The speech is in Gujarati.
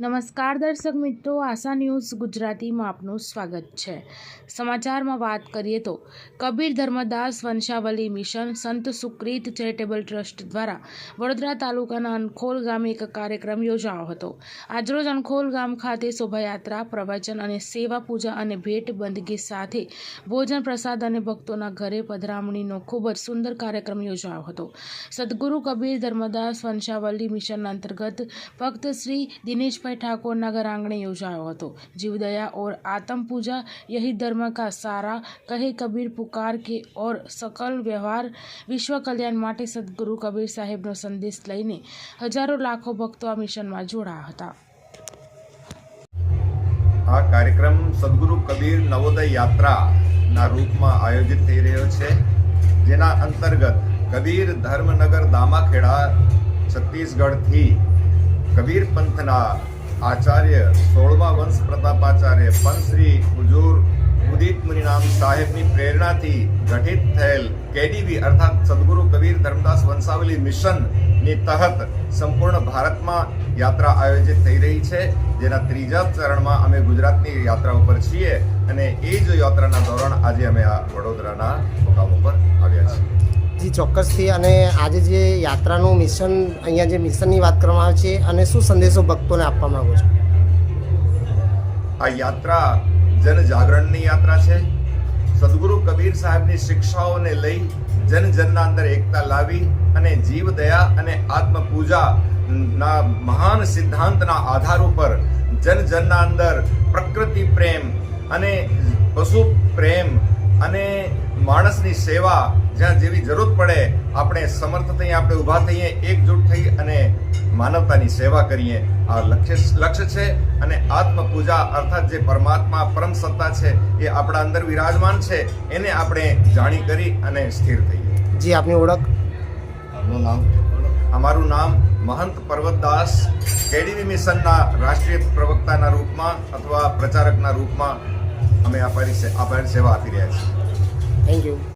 નમસ્કાર દર્શક મિત્રો, આશા ન્યૂઝ ગુજરાતીમાં આપનું સ્વાગત છે. સમાચારમાં વાત કરીએ તો, કબીર ધર્મદાસ વંશાવલી મિશન સંત સુક્રીત ચેરિટેબલ ટ્રસ્ટ દ્વારા વડોદરા તાલુકાના અનખોલ ગામે એક કાર્યક્રમ યોજાયો હતો. આજરોજ અનખોલ ગામ ખાતે શોભાયાત્રા, પ્રવચન અને સેવા પૂજા અને ભેટ બંદગી સાથે ભોજન, પ્રસાદ અને ભક્તોના ઘરે પધરામણીનો ખૂબ જ સુંદર કાર્યક્રમ યોજાયો હતો. સદગુરુ કબીર ધર્મદાસ વંશાવલી મિશન અંતર્ગત ભક્ત શ્રી દિનેશભાઈ ઠાકોરના ઘર આંગણે યોજાયો હતો જીવદયા और आत्म पूजा यही धर्म का सारा કહે કબીર પુકાર કે ઓર સકલ વ્યવહાર વિશ્વ કલ્યાણ માટે સદગુરુ કબીર સાહેબનો સંદેશ લઈને હજારો લાખો ભક્તો આ મિશનમાં જોડાયા હતા આ કાર્યક્રમ સદગુરુ કબીર નવોદય યાત્રાના રૂપમાં આયોજિત થઈ રહ્યો છે જેના અંતર્ગત કબીર ધર્મનગર દામાખેડા છત્તીસગઢથી કબીર પંથના આચાર્ય સોળમા વંશ પ્રતાપાચાર્ય પંશ્રી હુજુર ઉદિત મુનિનામ સાહેબની પ્રેરણાથી ગઠિત થયેલ કેડીવી અર્થાત સદગુરુ કબીર ધર્મદાસ વંશાવલી મિશનની તહત સંપૂર્ણ ભારતમાં યાત્રા આયોજિત થઈ રહી છે. જેના ત્રીજા ચરણમાં અમે ગુજરાતની યાત્રા ઉપર છીએ અને એ જ યાત્રાના ધોરણ આજે અમે આ વડોદરાના મુકામ ઉપર આવ્યા છીએ. જી, ચોક્કસથી. અને આજે જે યાત્રાનું મિશન, અહીંયા જે મિશનની વાત કરવામાં આવે છે, અને શું સંદેશો ભક્તોને આપવા માંગો છો? આ યાત્રા જન જાગરણની યાત્રા છે. સદગુરુ કબીર સાહેબની શિક્ષાઓને લઈ જન જનના અંદર એકતા લાવી અને જીવ દયા અને આત્મ પૂજા ના મહાન સિદ્ધાંતના આધાર ઉપર જન જનના અંદર પ્રકૃતિ પ્રેમ અને પશુ પ્રેમ અને માણસની સેવા જ્યાં જેવી જરૂર પડે આપણે સમર્થ થઈએ આપણે ઊભા થઈએ એકજૂટ થઈ અને માનવતાની સેવા કરીએ. આ લક્ષ્ય લક્ષ્ય છે અને આત્મપૂજા અર્થાત જે પરમાત્મા પરમ સત્તા છે એ આપણા અંદર વિરાજમાન છે એને આપણે જાણી કરી અને સ્થિર થઈએ. જી આપની ઓળખ. આપનું નામ? અમારું નામ મહંત પર્વતદાસ કેડીવી મિશનના રાષ્ટ્રીય પ્રવક્તાના રૂપમાં અથવા પ્રચારકના રૂપમાં અમે આ સેવા આપી રહ્યા છીએ. Thank you.